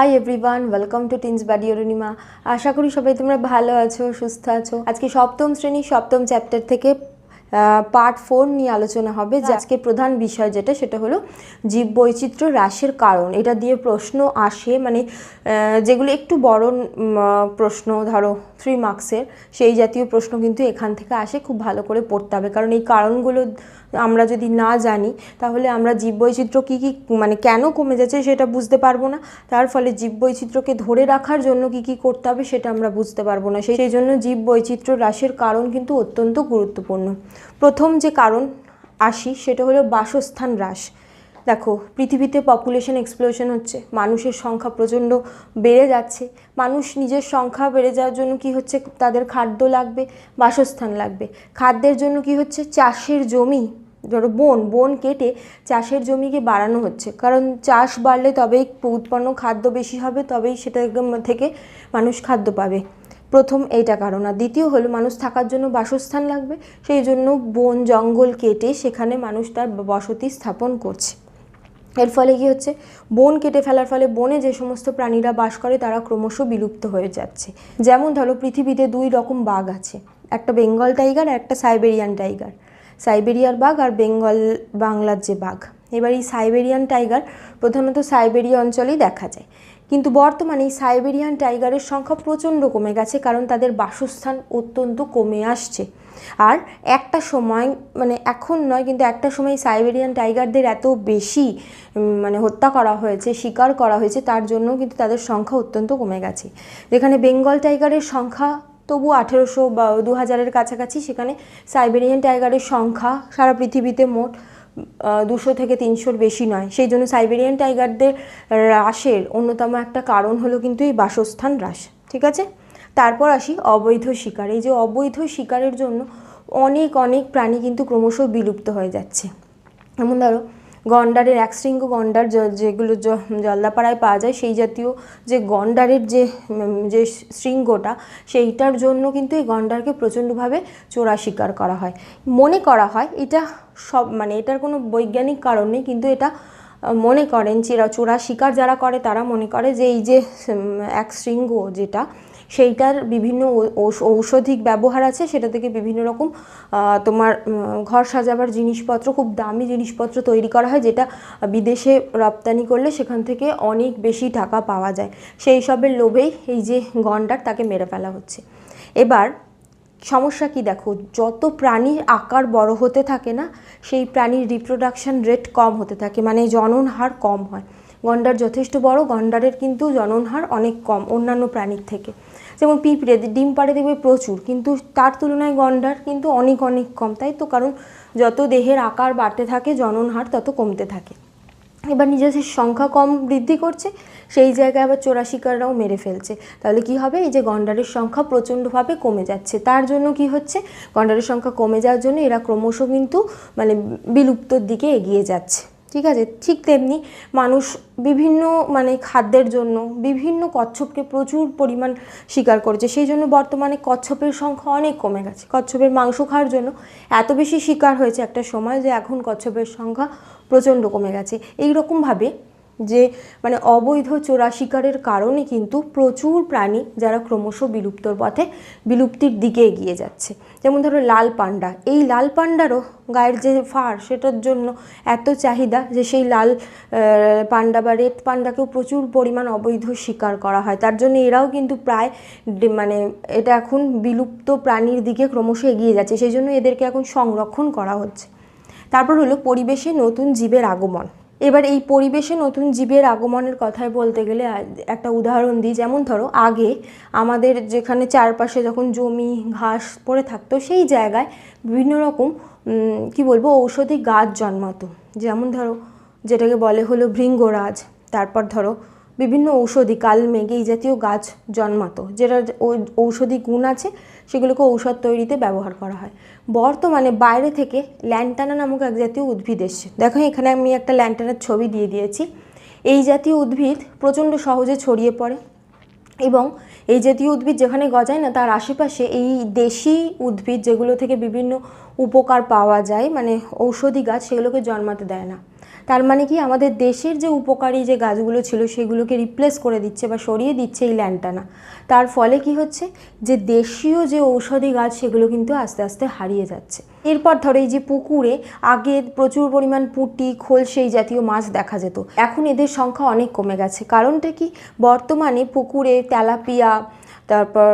Hi everyone welcome to Teens Buddy Arunima আশা করি সবাই তোমরা ভালো আছো সুস্থ আছো। আজকে সপ্তম শ্রেণি সপ্তম চ্যাপ্টার থেকে পার্ট ফোর নিয়ে আলোচনা হবে। যে আজকে প্রধান বিষয় যেটা সেটা হলো জীব বৈচিত্র্য হ্রাসের কারণ। এটা দিয়ে প্রশ্ন আসে মানে যেগুলো একটু বড় প্রশ্ন ধরো থ্রি মার্কসের সেই জাতীয় প্রশ্ন কিন্তু এখান থেকে আসে। খুব ভালো করে পড়তে হবে। কারণ এই কারণগুলো আমরা যদি না জানি, তাহলে আমরা জীববৈচিত্র্য কী কী মানে কেন কমে যাচ্ছে সেটা বুঝতে পারব না। তার ফলে জীববৈচিত্র্যকে ধরে রাখার জন্য কী কী করতে হবে সেটা আমরা বুঝতে পারব না। সেই জন্য জীববৈচিত্র্য হ্রাসের কারণ কিন্তু অত্যন্ত গুরুত্বপূর্ণ। প্রথম যে কারণ আসি সেটা হলো বাসস্থান হ্রাস। দেখো, পৃথিবীতে পপুলেশন এক্সপ্লোশন হচ্ছে, মানুষের সংখ্যা প্রচণ্ড বেড়ে যাচ্ছে। মানুষ নিজের সংখ্যা বেড়ে যাওয়ার জন্য কি হচ্ছে? তাদের খাদ্য লাগবে, বাসস্থান লাগবে। খাদ্যের জন্য কি হচ্ছে? চাষের জমি ধরো বন বন কেটে চাষের জমিকে বাড়ানো হচ্ছে। কারণ চাষ বাড়লে তবেই উৎপন্ন খাদ্য বেশি হবে, তবেই সেটা থেকে মানুষ খাদ্য পাবে। প্রথম এইটা কারণ। আর দ্বিতীয় হলো মানুষ থাকার জন্য বাসস্থান লাগবে, সেই জন্য বন, জঙ্গল কেটে সেখানে মানুষ তার বসতি স্থাপন করছে। এর ফলে কি হচ্ছে? বন কেটে ফেলার ফলে বনে যে সমস্ত প্রাণীরা বাস করে, তারা ক্রমশ বিলুপ্ত হয়ে যাচ্ছে। যেমন ধরো পৃথিবীতে দুই রকম বাঘ আছে, একটা বেঙ্গল টাইগার আর একটা সাইবেরিয়ান টাইগার। সাইবেরিয়ার বাঘ আর বেঙ্গল বাংলার যে বাঘ। এবার এই সাইবেরিয়ান টাইগার প্রধানত সাইবেরিয়া অঞ্চলেই দেখা যায়। কিন্তু বর্তমানে এই সাইবেরিয়ান টাইগারের সংখ্যা প্রচণ্ড কমে গেছে, কারণ তাদের বাসস্থান অত্যন্ত কমে আসছে। আর একটা সময় মানে এখন নয়, কিন্তু একটা সময় সাইবেরিয়ান টাইগারদের এত বেশি মানে হত্যা করা হয়েছে, শিকার করা হয়েছে, তার জন্য কিন্তু তাদের সংখ্যা অত্যন্ত কমে গেছে। যেখানে বেঙ্গল টাইগারের সংখ্যা তবু আঠেরোশো বা দু হাজারের কাছাকাছি সেখানে সাইবেরিয়ান টাইগারের সংখ্যা সারা পৃথিবীতে মোট দুশো থেকে তিনশোর বেশি নয়। সেই জন্য সাইবেরিয়ান টাইগারদের হ্রাসের অন্যতম একটা কারণ হলো কিন্তু এই বাসস্থান হ্রাস, ঠিক আছে? তারপর আসি অবৈধ শিকার। এই যে অবৈধ শিকারের জন্য অনেক অনেক প্রাণী কিন্তু ক্রমশ বিলুপ্ত হয়ে যাচ্ছে। এমন ধরো গন্ডারের একশৃঙ্গ গন্ডার যেগুলো জলদাপাড়ায় পাওয়া যায়, সেই জাতীয় যে গন্ডারের যে যে শৃঙ্গটা, সেইটার জন্য কিন্তু এই গন্ডারকে প্রচণ্ডভাবে চোরা শিকার করা হয়। মনে করা হয়, এটা সব মানে এটার কোনো বৈজ্ঞানিক কারণ নেই, কিন্তু এটা মনে করেন চিরা চোরা শিকার যারা করে, তারা মনে করে যে এই যে এক শৃঙ্গ যেটা সেইটার বিভিন্ন ঔষধিক ব্যবহার আছে। সেটা থেকে বিভিন্ন রকম তোমার ঘর সাজাবার জিনিসপত্র, খুব দামি জিনিসপত্র তৈরি করা হয়, যেটা বিদেশে রপ্তানি করলে সেখান থেকে অনেক বেশি টাকা পাওয়া যায়। সেই সবের লোভেই এই যে গন্ডার, তাকে মেরে ফেলা হচ্ছে। এবার, সমস্যা কি দেখো? যত প্রাণীর আকার বড় হতে থাকে না, সেই প্রাণীর রিপ্রোডাকশন রেট কম হতে থাকে। মানে জনন হার কম হয়। গন্ডার যথেষ্ট বড়, গন্ডারের কিন্তু জনন হার অনেক কম অন্যান্য প্রাণীর থেকে। যেমন পিঁপড়ে ডিম পাড়ে দেখবে প্রচুর, কিন্তু তার তুলনায় গন্ডার কিন্তু অনেক অনেক কম, তাই তো? কারণ যত দেহের আকার বাড়তে থাকে, জনন হার তত কমতে থাকে। এবার নিজেদের সংখ্যা কম বৃদ্ধি করছে, সেই জায়গায় আবার চোরা শিকাররাও মেরে ফেলছে। তাহলে কি হবে? এই যে গন্ডারের সংখ্যা প্রচণ্ডভাবে কমে যাচ্ছে। তার জন্য কি হচ্ছে? গন্ডারের সংখ্যা কমে যাওয়ার জন্য এরা ক্রমশ কিন্তু মানে বিলুপ্তর দিকে এগিয়ে যাচ্ছে। ঠিক আছে? ঠিক তেমনি মানুষ বিভিন্ন মানে খাদ্যের জন্য বিভিন্ন কচ্ছপকে প্রচুর পরিমাণ শিকার করেছে। সেই জন্য বর্তমানে কচ্ছপের সংখ্যা অনেক কমে গেছে। কচ্ছপের মাংস খাওয়ার জন্য এত বেশি শিকার হয়েছে একটা সময় যে এখন কচ্ছপের সংখ্যা প্রচণ্ড কমে গেছে। এই রকমভাবে যে মানে অবৈধ চোরা শিকারের কারণে কিন্তু প্রচুর প্রাণী যারা ক্রমশ বিলুপ্তর পথে বিলুপ্তির দিকে এগিয়ে যাচ্ছে। যেমন ধরো লাল পান্ডা। এই লাল পান্ডারও গায়ের যে ফার, সেটার জন্য এত চাহিদা যে সেই লাল পান্ডা বা রেড পান্ডাকেও প্রচুর পরিমাণ অবৈধ শিকার করা হয়। তার জন্য এরাও কিন্তু প্রায় মানে এটা এখন বিলুপ্ত প্রাণীর দিকে ক্রমশ এগিয়ে যাচ্ছে। সেই জন্য এদেরকে এখন সংরক্ষণ করা হচ্ছে। তারপর হলো পরিবেশে নতুন জীবের আগমন। এবার এই পরিবেশে নতুন জীবের আগমনের কথায় বলতে গেলে একটা উদাহরণ দিই। যেমন ধরো, আগে আমাদের যেখানে চারপাশে যখন জমি, ঘাস পড়ে থাকতো, সেই জায়গায় বিভিন্ন রকম কি বলব, ঔষধি গাছ জন্মাতো। যেমন ধরো, যেটাকে বলে হলো ভৃঙ্গরাজ। তারপর ধরো, বিভিন্ন ঔষধি, কালমেঘ এই জাতীয় গাছ জন্মাতো যেটা ঔ- ঔষধি গুণ আছে সেগুলোকে ঔষধ তৈরিতে ব্যবহার করা হয়। বর্তমানে বাইরে থেকে ল্যান্টানা নামক এক জাতীয় উদ্ভিদ এসছে। দেখো, এখানে আমি একটা ল্যান্টানার ছবি দিয়ে দিয়েছি। এই জাতীয় উদ্ভিদ প্রচণ্ড সহজে ছড়িয়ে পড়ে এবং এই জাতীয় উদ্ভিদ যেখানে গজায় না, তার আশেপাশে এই দেশি উদ্ভিদ যেগুলো থেকে বিভিন্ন উপকার পাওয়া যায় মানে ঔষধি গাছ, সেগুলোকে জন্মাতে দেয় না। তার মানে কি আমাদের দেশের যে উপকারী যে গাছগুলো ছিল সেগুলোকে রিপ্লেস করে দিচ্ছে বা সরিয়ে দিচ্ছে এই ল্যান্টানা তার ফলে কি হচ্ছে? যে দেশীয় যে ঔষধি গাছ সেগুলো কিন্তু আস্তে আস্তে হারিয়ে যাচ্ছে। এরপর ধরো এই যে পুকুরে আগে প্রচুর পরিমাণ পুঁটি, খোল সেই জাতীয় মাছ দেখা যেত। এখন এদের সংখ্যা অনেক কমে গেছে। কারণটা কি? বর্তমানে পুকুরে তেলাপিয়া তারপর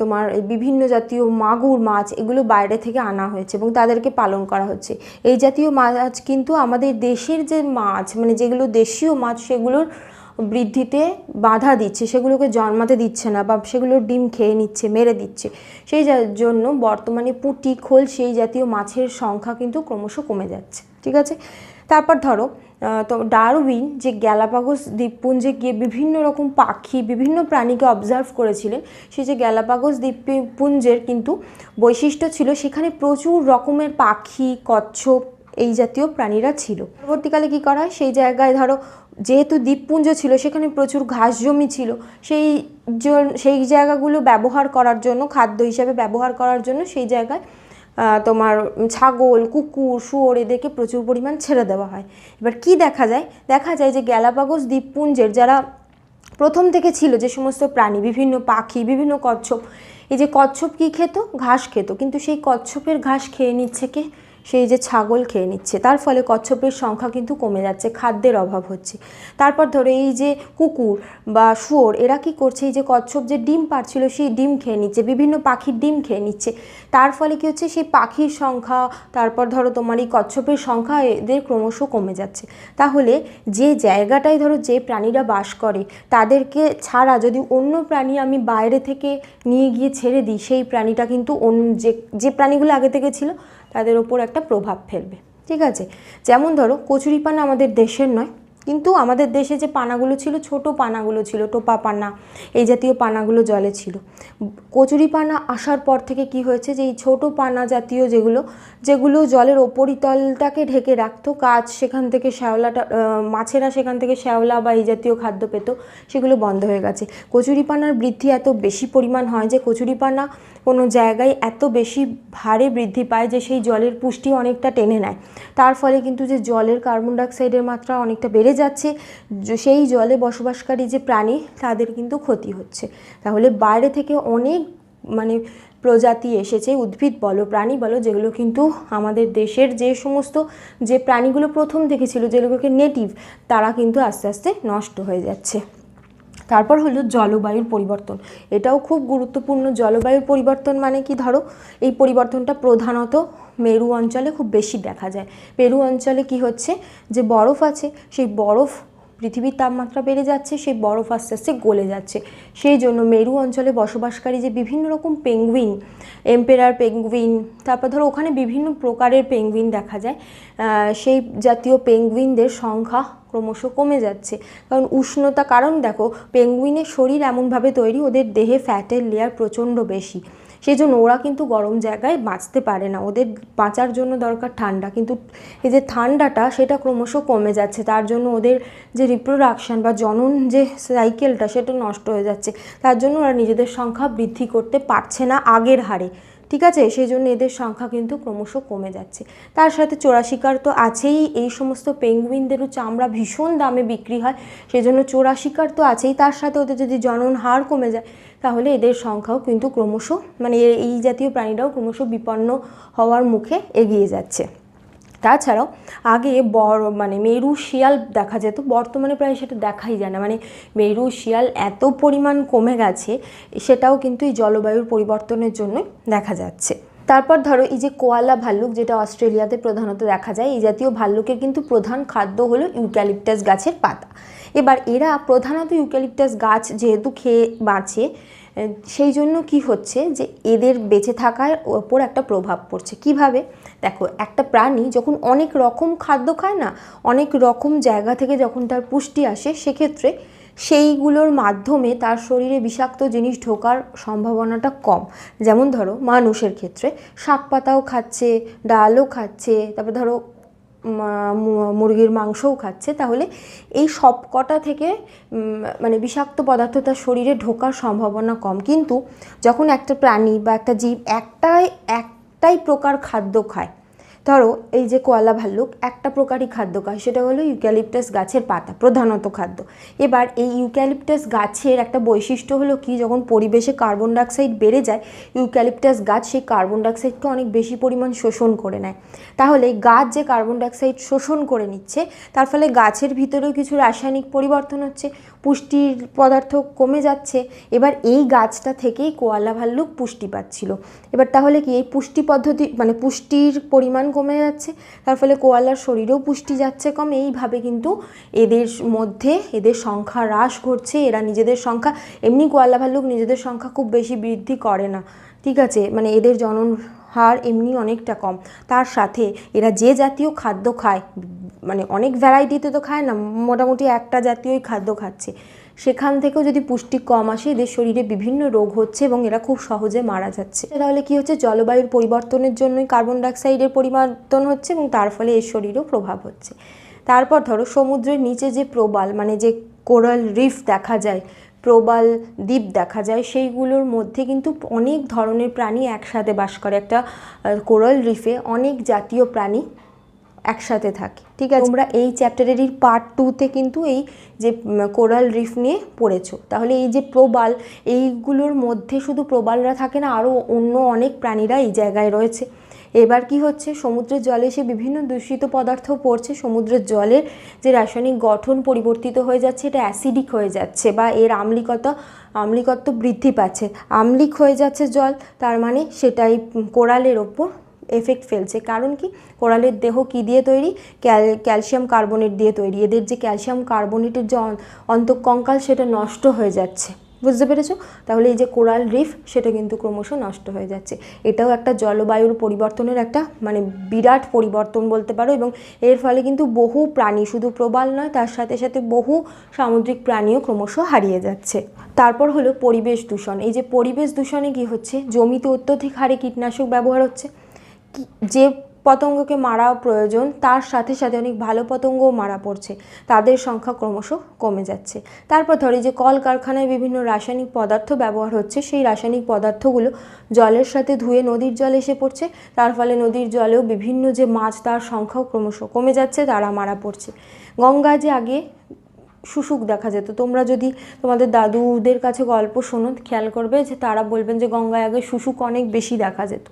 তোমার বিভিন্ন জাতীয় মাগুর মাছ এগুলো বাইরে থেকে আনা হয়েছে এবং তাদেরকে পালন করা হচ্ছে। এই জাতীয় মাছ কিন্তু আমাদের দেশের যে মাছ মানে যেগুলো দেশীয় মাছ, সেগুলোর বৃদ্ধিতে বাধা দিচ্ছে, সেগুলোকে জন্মাতে দিচ্ছে না বা সেগুলোর ডিম খেয়ে নিচ্ছে, মেরে দিচ্ছে। সেই জন্য বর্তমানে পুঁটি, খোল সেই জাতীয় মাছের সংখ্যা কিন্তু ক্রমশ কমে যাচ্ছে, ঠিক আছে? তারপর ধরো তো ডারউইন যে গ্যালাপাগোস দ্বীপপুঞ্জে গিয়ে বিভিন্ন রকম পাখি, বিভিন্ন প্রাণীকে অবজার্ভ করেছিলেন সেই যে গ্যালাপাগোস দ্বীপপুঞ্জের কিন্তু বৈশিষ্ট্য ছিল, সেখানে প্রচুর রকমের পাখি, কচ্ছপ এই জাতীয় প্রাণীরা ছিল। পরবর্তীকালে কি করা হয়? সেই জায়গায় ধরো যেহেতু দ্বীপপুঞ্জ ছিল, সেখানে প্রচুর ঘাস জমি ছিল, সেই সেই জায়গাগুলো ব্যবহার করার জন্য, খাদ্য হিসাবে ব্যবহার করার জন্য সেই জায়গায় তোমার ছাগল, কুকুর, শুয়োর এদেরকে প্রচুর পরিমাণ ছেড়ে দেওয়া হয়। এবার কি দেখা যায়? দেখা যায় যে গ্যালাপাগোস দ্বীপপুঞ্জের যারা প্রথম থেকে ছিল যে সমস্ত প্রাণী, বিভিন্ন পাখি, বিভিন্ন কচ্ছপ, এই যে কচ্ছপ কী খেত? ঘাস খেত। কিন্তু সেই কচ্ছপের ঘাস খেয়ে নিচ্ছে কে? সেই যে ছাগল খেয়ে নিচ্ছে, তার ফলে কচ্ছপের সংখ্যা কিন্তু কমে যাচ্ছে, খাদ্যের অভাব হচ্ছে। তারপর ধরো এই যে কুকুর বা শুয়োর, এরা কি করছে? এই যে কচ্ছপ যে ডিম পারছিল সেই ডিম খেয়ে নিচ্ছে, বিভিন্ন পাখির ডিম খেয়ে নিচ্ছে। তার ফলে কি হচ্ছে? সেই পাখির সংখ্যা, তারপর ধরো তোমার এই কচ্ছপের সংখ্যা, এদের ক্রমশ কমে যাচ্ছে। তাহলে যে জায়গাটায় ধরো যে প্রাণীরা বাস করে, তাদেরকে ছাড়া যদি অন্য প্রাণী আমি বাইরে থেকে নিয়ে গিয়ে ছেড়ে দিই, সেই প্রাণীটা কিন্তু অন্য যে যে প্রাণীগুলো আগে থেকে ছিল তাদের ওপর একটা প্রভাব ফেলবে। ঠিক আছে? যেমন ধরো কচুরিপানা আমাদের দেশের নয় কিন্তু আমাদের দেশে যে পানাগুলো ছিল, ছোট পানাগুলো ছিল, টোপা পানা, এই জাতীয় পানাগুলো জলে ছিল। কচুরি পানা আসার পর থেকে কি হয়েছে যে, এই ছোটো পানা জাতীয় যেগুলো যেগুলো জলের ওপরিতলটাকে ঢেকে রাখতো, কাজ সেখান থেকে শ্যাওলাটা মাছেরা সেখান থেকে শ্যাওলা বা এই জাতীয় খাদ্য পেত, সেগুলো বন্ধ হয়ে গেছে। কচুরিপানার বৃদ্ধি এত বেশি পরিমাণ হয় যে কচুরিপানা কোনো জায়গায় এত বেশি ভারে বৃদ্ধি পায় যে, সেই জলের পুষ্টি অনেকটা টেনে নেয়। তার ফলে কিন্তু যে জলের কার্বন ডাইঅক্সাইডের মাত্রা অনেকটা বেড়ে যাচ্ছে সেই জলে বসবাসকারী যে প্রাণী, তাদের কিন্তু ক্ষতি হচ্ছে। তাহলে বাইরে থেকে অনেক মানে প্রজাতি এসেছে, উদ্ভিদ বলো, প্রাণী বলো, যেগুলো কিন্তু আমাদের দেশের যে সমস্ত যে প্রাণীগুলো প্রথম দেখেছিল, যেগুলোকে নেটিভ তারা কিন্তু আস্তে আস্তে নষ্ট হয়ে যাচ্ছে। তারপর হলো জলবায়ুর পরিবর্তন। এটাও খুব গুরুত্বপূর্ণ। জলবায়ুর পরিবর্তন মানে কি ধরো? এই পরিবর্তনটা প্রধানত মেরু অঞ্চলে খুব বেশি দেখা যায়। মেরু অঞ্চলে কি হচ্ছে? যে বরফ আছে, সেই বরফ পৃথিবীর তাপমাত্রা বেড়ে যাচ্ছে, সেই বরফ আস্তে আস্তে গলে যাচ্ছে। সেই জন্য মেরু অঞ্চলে বসবাসকারী যে বিভিন্ন রকম পেঙ্গুইন, এম্পেরার পেঙ্গুইন, তারপর ধরো ওখানে বিভিন্ন প্রকারের পেঙ্গুইন দেখা যায়। সেই জাতীয় পেঙ্গুইনদের সংখ্যা ক্রমশ কমে যাচ্ছে। কারণ উষ্ণতা কারণ দেখো, পেঙ্গুইনের শরীর এমনভাবে তৈরি, ওদের দেহে ফ্যাটের লেয়ার প্রচণ্ড বেশি। সেই জন্য ওরা কিন্তু গরম জায়গায় বাঁচতে পারে না। ওদের বাঁচার জন্য দরকার ঠান্ডা। কিন্তু এই যে ঠান্ডাটা, সেটা ক্রমশ কমে যাচ্ছে। তার জন্য ওদের যে রিপ্রোডাকশন বা জনন যে সাইকেলটা সেটা নষ্ট হয়ে যাচ্ছে। তার জন্য ওরা নিজেদের সংখ্যা বৃদ্ধি করতে পারছে না আগের হারে। ঠিক আছে? সেই জন্য এদের সংখ্যা কিন্তু ক্রমশ কমে যাচ্ছে। তার সাথে চোরা শিকার তো আছেই। এই সমস্ত পেঙ্গুইনদেরও চামড়া ভীষণ দামে বিক্রি হয়। সেই জন্য চোরা শিকার তো আছেই। তার সাথে ওদের যদি জনন হার কমে যায়, তাহলে এদের সংখ্যাও কিন্তু ক্রমশ মানে এই জাতীয় প্রাণীরাও ক্রমশ বিপন্ন হওয়ার মুখে এগিয়ে যাচ্ছে। তাছাড়াও আগে বড় মানে মেরু শিয়াল দেখা যেত, বর্তমানে প্রায় সেটা দেখাই যায় না। মানে মেরু শিয়াল এত পরিমাণ কমে গেছে, সেটাও কিন্তু এই জলবায়ুর পরিবর্তনের জন্য দেখা যাচ্ছে। তারপর ধরো এই যে কোয়ালা ভাল্লুক, যেটা অস্ট্রেলিয়াতে প্রধানত দেখা যায়, এই জাতীয় ভাল্লুকের কিন্তু প্রধান খাদ্য হলো ইউক্যালিপটাস গাছের পাতা। এবার এরা প্রধানত ইউক্যালিপটাস গাছ যেহেতু খেয়ে বাঁচে সেই জন্য কি হচ্ছে যে এদের বেঁচে থাকার ওপর একটা প্রভাব পড়ছে। কীভাবে? দেখো, একটা প্রাণী যখন অনেক রকম খাদ্য খায় না, অনেক রকম জায়গা থেকে যখন তার পুষ্টি আসে, সেক্ষেত্রে সেইগুলোর মাধ্যমে তার শরীরে বিষাক্ত জিনিস ঢোকার সম্ভাবনাটা কম। যেমন ধরো, মানুষের ক্ষেত্রে শাক পাতাও খাচ্ছে, ডালও খাচ্ছে, তারপর ধরো মুরগির মাংসও খাচ্ছে, তাহলে এই সব কটা থেকে মানে বিষাক্ত পদার্থ তার শরীরে ঢোকার সম্ভাবনা কম। কিন্তু যখন একটা প্রাণী বা একটা জীব একটাই একটাই প্রকার খাদ্য খায় ধরো, এই যে কোয়ালা ভাল্লুক, একটা প্রকারই খাদ্য খায়, সেটা হলো ইউক্যালিপটাস গাছের পাতা, প্রধানত খাদ্য। এবার এই ইউক্যালিপটাস গাছের একটা বৈশিষ্ট্য হলো কি, যখন পরিবেশে কার্বন ডাইঅক্সাইড বেড়ে যায়, ইউক্যালিপটাস গাছ সেই কার্বন ডাইঅক্সাইডকে অনেক বেশি পরিমাণ শোষণ করে নেয়। তাহলে গাছ যে কার্বন ডাইঅক্সাইড শোষণ করে নিচ্ছে, তার ফলে গাছের ভিতরেও কিছু রাসায়নিক পরিবর্তন হচ্ছে, পুষ্টির পদার্থ কমে যাচ্ছে। এবার এই গাছটা থেকেই কোয়ালা ভাল্লুক পুষ্টি পাচ্ছিল। এবার তাহলে কি, এই পুষ্টি পদ্ধতি মানে পুষ্টির পরিমাণ কমে যাচ্ছে। তার ফলে কোয়ালার শরীরেও পুষ্টি যাচ্ছে কম। এইভাবে কিন্তু এদের মধ্যে এদের সংখ্যা হ্রাস ঘটছে। এরা নিজেদের সংখ্যা, এমনি কোয়ালা ভাল্লুক নিজেদের সংখ্যা খুব বেশি বৃদ্ধি করে না। ঠিক আছে? মানে এদের জনন হার এমনি অনেকটা কম। তার সাথে এরা যে জাতীয় খাদ্য খায় মানে অনেক ভ্যারাইটিতে তো খায় না, মোটামুটি একটা জাতীয়ই খাদ্য খাচ্ছে। সেখান থেকেও যদি পুষ্টি কম আসে, এদের শরীরে বিভিন্ন রোগ হচ্ছে এবং এরা খুব সহজে মারা যাচ্ছে। তাহলে কি হচ্ছে? জলবায়ুর পরিবর্তনের জন্যই কার্বন ডাইঅক্সাইডের পরিবর্তন হচ্ছে এবং তার ফলে এর শরীরেও প্রভাব হচ্ছে। তারপর ধরো, সমুদ্রের নিচে যে প্রবাল মানে যে কোরাল রিফ দেখা যায়, প্রবাল দ্বীপ দেখা যায়, সেইগুলোর মধ্যে কিন্তু অনেক ধরনের প্রাণী একসাথে বাস করে। একটা কোরাল রিফে অনেক জাতীয় প্রাণী একসাথে থাকে, ঠিক আছে? তোমরা এই চ্যাপ্টারেরই পার্ট টুতে কিন্তু এই যে কোরাল রিফ নিয়ে পড়েছো। তাহলে এই যে প্রবাল, এইগুলোর মধ্যে শুধু প্রবালরা থাকে না আরও অন্য অনেক প্রাণীরা এই জায়গায় রয়েছে। এবার কি হচ্ছে? সমুদ্রের জলে এসে বিভিন্ন দূষিত পদার্থ পড়ছে। সমুদ্রের জলের যে রাসায়নিক গঠন পরিবর্তিত হয়ে যাচ্ছে, এটা অ্যাসিডিক হয়ে যাচ্ছে বা এর আম্লিকতা, আম্লিকত্ব বৃদ্ধি পাচ্ছে। আম্লিক হয়ে যাচ্ছে জল, তার মানে সেটাই কোরালের ওপর এফেক্ট ফেলছে। কারণ কি? কোরালের দেহ কি দিয়ে তৈরি? ক্যাল ক্যালসিয়াম কার্বনেট দিয়ে তৈরি। এদের যে ক্যালসিয়াম কার্বনেটের যে অন্তঃকঙ্কাল, সেটা নষ্ট হয়ে যাচ্ছে। বুঝতে পেরেছ? তাহলে এই যে কোরাল রিফ, সেটা কিন্তু ক্রমশ নষ্ট হয়ে যাচ্ছে। এটাও একটা জলবায়ুর পরিবর্তনের একটা মানে বিরাট পরিবর্তন বলতে পারো এবং এর ফলে কিন্তু বহু প্রাণী, শুধু প্রবাল নয়, তার সাথে সাথে বহু সামুদ্রিক প্রাণীও ক্রমশ হারিয়ে যাচ্ছে। তারপর হলো পরিবেশ দূষণ। এই যে পরিবেশ দূষণে কি হচ্ছে? জমিতে অত্যধিক হারে কীটনাশক ব্যবহার হচ্ছে। যে পতঙ্গকে মারা প্রয়োজন, তার সাথে সাথে অনেক ভালো পতঙ্গও মারা পড়ছে। তাদের সংখ্যা ক্রমশ কমে যাচ্ছে। তারপর ধরি যে কলকারখানায় বিভিন্ন রাসায়নিক পদার্থ ব্যবহার হচ্ছে, সেই রাসায়নিক পদার্থগুলো জলের সাথে ধুয়ে নদীর জলে এসে পড়ছে। তার ফলে নদীর জলেও বিভিন্ন যে মাছ, তার সংখ্যাও ক্রমশ কমে যাচ্ছে, তারা মারা পড়ছে। গঙ্গা যে আগে শুশুক দেখা যেত। তোমরা যদি তোমাদের দাদুদের কাছে গল্প শোনো, খেয়াল করবে যে তারা বলবেন যে গঙ্গায় আগে শুশুক অনেক বেশি দেখা যেত।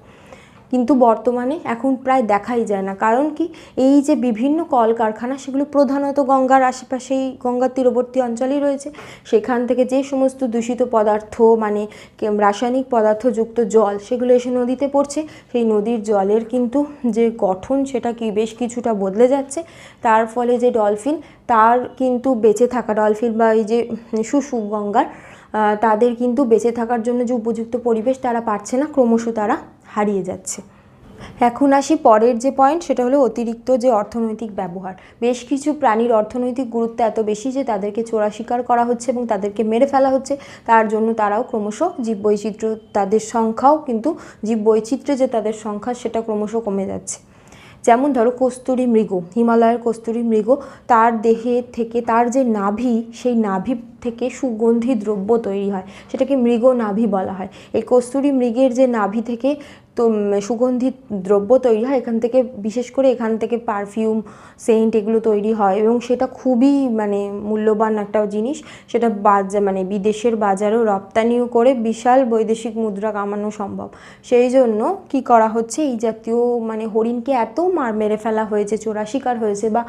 কিন্তু বর্তমানে এখন প্রায় দেখাই যায় না। কারণ কি? এই যে বিভিন্ন কলকারখানা, সেগুলো প্রধানত গঙ্গার আশেপাশেই গঙ্গার তীরবর্তী অঞ্চলেই রয়েছে। সেখান থেকে যে সমস্ত দূষিত পদার্থ মানে রাসায়নিক পদার্থযুক্ত জল, সেগুলো এসে নদীতে পড়ছে। সেই নদীর জলের কিন্তু যে গঠন, সেটা কি, বেশ কিছুটা বদলে যাচ্ছে। তার ফলে যে ডলফিন, তার কিন্তু বেঁচে থাকা, ডলফিন বা এই যে শুশু গঙ্গার তাদের কিন্তু বেঁচে থাকার জন্য যে উপযুক্ত পরিবেশ তারা পাচ্ছে না, ক্রমশ তারা হারিয়ে যাচ্ছে। এখন আসি পরের যে পয়েন্ট সেটা হলো অতিরিক্ত যে অর্থনৈতিক ব্যবহার। বেশ কিছু প্রাণীর অর্থনৈতিক গুরুত্ব এত বেশি যে তাদেরকে চোরা শিকার করা হচ্ছে এবং তাদেরকে মেরে ফেলা হচ্ছে। তার জন্য তারাও ক্রমশ জীববৈচিত্র্য, তাদের সংখ্যাও কিন্তু জীববৈচিত্র্যে যে তাদের সংখ্যা, সেটা ক্রমশ কমে যাচ্ছে। যেমন ধরো কস্তুরী মৃগ, হিমালয়ের কস্তুরী মৃগ, তার দেহে থেকে তার যে নাভি, সেই নাভি থেকে সুগন্ধি দ্রব্য তৈরি হয়, সেটাকে মৃগ নাভি বলা হয়। এই কস্তুরী মৃগের যে নাভি থেকে তো সুগন্ধি দ্রব্য তৈরি হয়, এখান থেকে বিশেষ করে এখান থেকে পারফিউম, সেন্ট এগুলো তৈরি হয় এবং সেটা খুবই মানে মূল্যবান একটা জিনিস। সেটা বাজার মানে বিদেশের বাজারেও রপ্তানিও করে বিশাল বৈদেশিক মুদ্রা কামানো সম্ভব। সেই জন্য কি করা হচ্ছে, এই জাতীয় মানে হরিণকে এত মার, মেরে ফেলা হয়েছে চোরা শিকার হয়েছে বা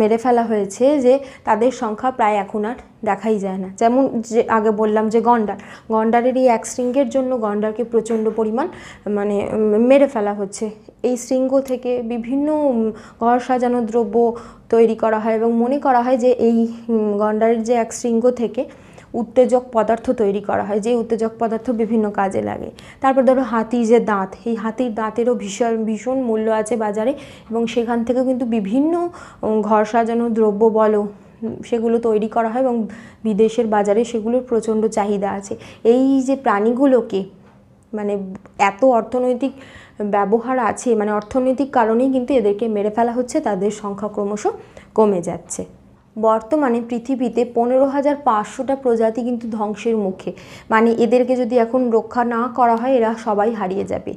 মেরে ফেলা হয়েছে যে তাদের সংখ্যা প্রায় এখন আর দেখাই যায় না। যেমন যে আগে বললাম যে গন্ডার। গন্ডারের এই এক শৃঙ্গের জন্য গন্ডারকে প্রচণ্ড পরিমাণ মানে মেরে ফেলা হচ্ছে। এই শৃঙ্গ থেকে বিভিন্ন ঘর সাজানো দ্রব্য তৈরি করা হয় এবং মনে করা হয় যে এই গন্ডারের যে এক শৃঙ্গ থেকে উত্তেজক পদার্থ তৈরি করা হয়, যে উত্তেজক পদার্থ বিভিন্ন কাজে লাগে। তারপর ধরো হাতি যে দাঁত, এই হাতির দাঁতেরও ভীষণ ভীষণ মূল্য আছে বাজারে এবং সেখান থেকে কিন্তু বিভিন্ন ঘর সাজানো দ্রব্য বলো সেগুলো তৈরি করা হয় এবং বিদেশের বাজারে সেগুলোর প্রচণ্ড চাহিদা আছে। এই যে প্রাণীগুলোকে মানে এত অর্থনৈতিক ব্যবহার আছে মানে অর্থনৈতিক কারণেই কিন্তু এদেরকে মেরে ফেলা হচ্ছে, তাদের সংখ্যা ক্রমশ কমে যাচ্ছে। বর্তমানে পৃথিবীতে পনেরো হাজার পাঁচশোটা প্রজাতি কিন্তু ধ্বংসের মুখে। মানে এদেরকে যদি এখন রক্ষা না করা হয়, এরা সবাই হারিয়ে যাবে।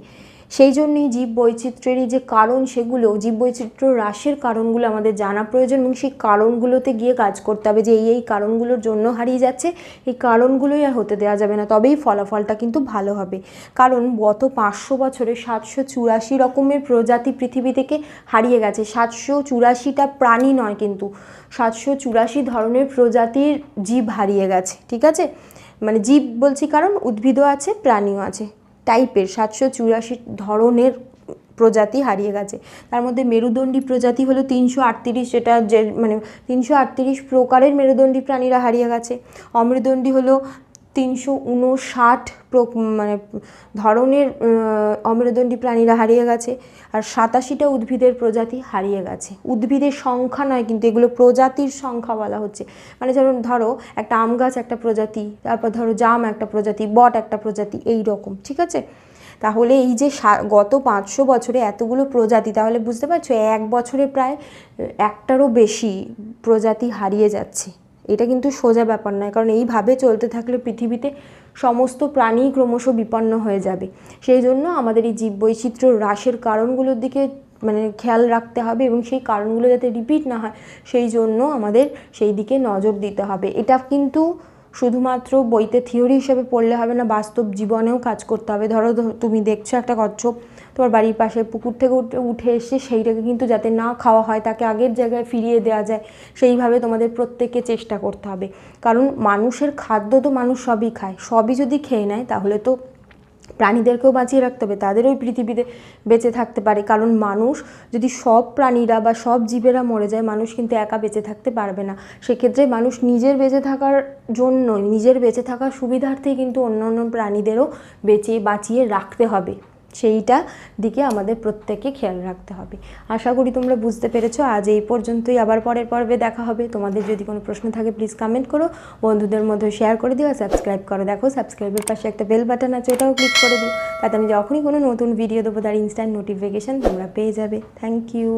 সেই জন্যই জীব বৈচিত্র্যেরই যে কারণ সেগুলো জীব বৈচিত্র্য হ্রাসের কারণগুলো আমাদের জানা প্রয়োজন এবং সেই কারণগুলোতে গিয়ে কাজ করতে হবে যে এই এই কারণগুলোর জন্য হারিয়ে যাচ্ছে, এই কারণগুলোই আর হতে দেওয়া যাবে না। তবেই ফলাফলটা কিন্তু ভালো হবে। কারণ গত পাঁচশো বছরে সাতশো চুরাশি রকমের প্রজাতি পৃথিবী থেকে হারিয়ে গেছে। সাতশো চুরাশিটা প্রাণী নয় কিন্তু, সাতশো চুরাশি ধরনের প্রজাতির জীব হারিয়ে গেছে, ঠিক আছে? মানে জীব বলছি কারণ উদ্ভিদও আছে, প্রাণীও আছে। টাইপের সাতশো চুরাশি ধরনের প্রজাতি হারিয়ে গেছে। তার মধ্যে মেরুদণ্ডী প্রজাতি হলো তিনশো আটত্রিশ, যেটা যে মানে তিনশো আটত্রিশ প্রকারের মেরুদণ্ডী প্রাণীরা হারিয়ে গেছে। অমেরুদণ্ডী হলো তিনশো উনষাট মানে ধরনের অমেরুদণ্ডী প্রাণীরা হারিয়ে গেছে আর সাতাশিটা উদ্ভিদের প্রজাতি হারিয়ে গেছে। উদ্ভিদের সংখ্যা নয়, কিন্তু এগুলো প্রজাতির সংখ্যা বলা হচ্ছে। মানে যেমন ধরো, একটা আম গাছ একটা প্রজাতি, তারপর ধরো জাম একটা প্রজাতি, বট একটা প্রজাতি, এই রকম, ঠিক আছে? তাহলে এই যে গত পাঁচশো বছরে এতগুলো প্রজাতি, তাহলে বুঝতে পারছ, এক বছরে প্রায় একটারও বেশি প্রজাতি হারিয়ে যাচ্ছে। এটা কিন্তু সোজা ব্যাপার নয়, কারণ এইভাবে চলতে থাকলে পৃথিবীতে সমস্ত প্রাণী ক্রমশ বিপন্ন হয়ে যাবে। সেই জন্য আমাদের এই জীব বৈচিত্র্য হ্রাসের কারণগুলোর দিকে মানে খেয়াল রাখতে হবে এবং সেই কারণগুলো যাতে রিপিট না হয়, সেই জন্য আমাদের সেই দিকে নজর দিতে হবে। এটা কিন্তু শুধুমাত্র বইতে থিওরি হিসেবে পড়লে হবে না, বাস্তব জীবনেও কাজ করতে হবে। ধরো তুমি দেখছ একটা কচ্ছপ, তোমার বাড়ির পাশে পুকুর থেকে উঠে উঠে এসে সেইটাকে কিন্তু যাতে না খাওয়া হয়, তাকে আগের জায়গায় ফিরিয়ে দেওয়া যায়, সেইভাবে তোমাদের প্রত্যেককে চেষ্টা করতে হবে। কারণ মানুষের খাদ্য তো মানুষ সবই খায়, সবই যদি খেয়ে নেয়, তাহলে তো প্রাণীদেরকেও বাঁচিয়ে রাখতে হবে, তাদেরও পৃথিবীতে বেঁচে থাকতে পারে। কারণ মানুষ যদি সব প্রাণীরা বা সব জীবেরা মরে যায়, মানুষ কিন্তু একা বেঁচে থাকতে পারবে না। সেক্ষেত্রে মানুষ নিজের বেঁচে থাকার জন্য নিজের বেঁচে থাকার সুবিধার্থেই কিন্তু অন্য অন্য প্রাণীদেরও বেঁচে, বাঁচিয়ে রাখতে হবে। সেইটা দিকে আমাদের প্রত্যেককে খেয়াল রাখতে হবে। আশা করি তোমরা বুঝতে পেরেছ। আজ এই পর্যন্তই। আবার পরের পর্বে দেখা হবে। তোমাদের যদি কোনো প্রশ্ন থাকে প্লিজ কমেন্ট করো। বন্ধুদের মধ্যে শেয়ার করে দিও আর সাবস্ক্রাইব করো। দেখো সাবস্ক্রাইবের পাশে একটা বেল বাটন আছে, ওটাও ক্লিক করে দিও। তাতে আমি যখনই কোনো নতুন ভিডিও দেবো, তার ইনস্ট্যান্ট নোটিফিকেশান তোমরা পেয়ে যাবে। Thank you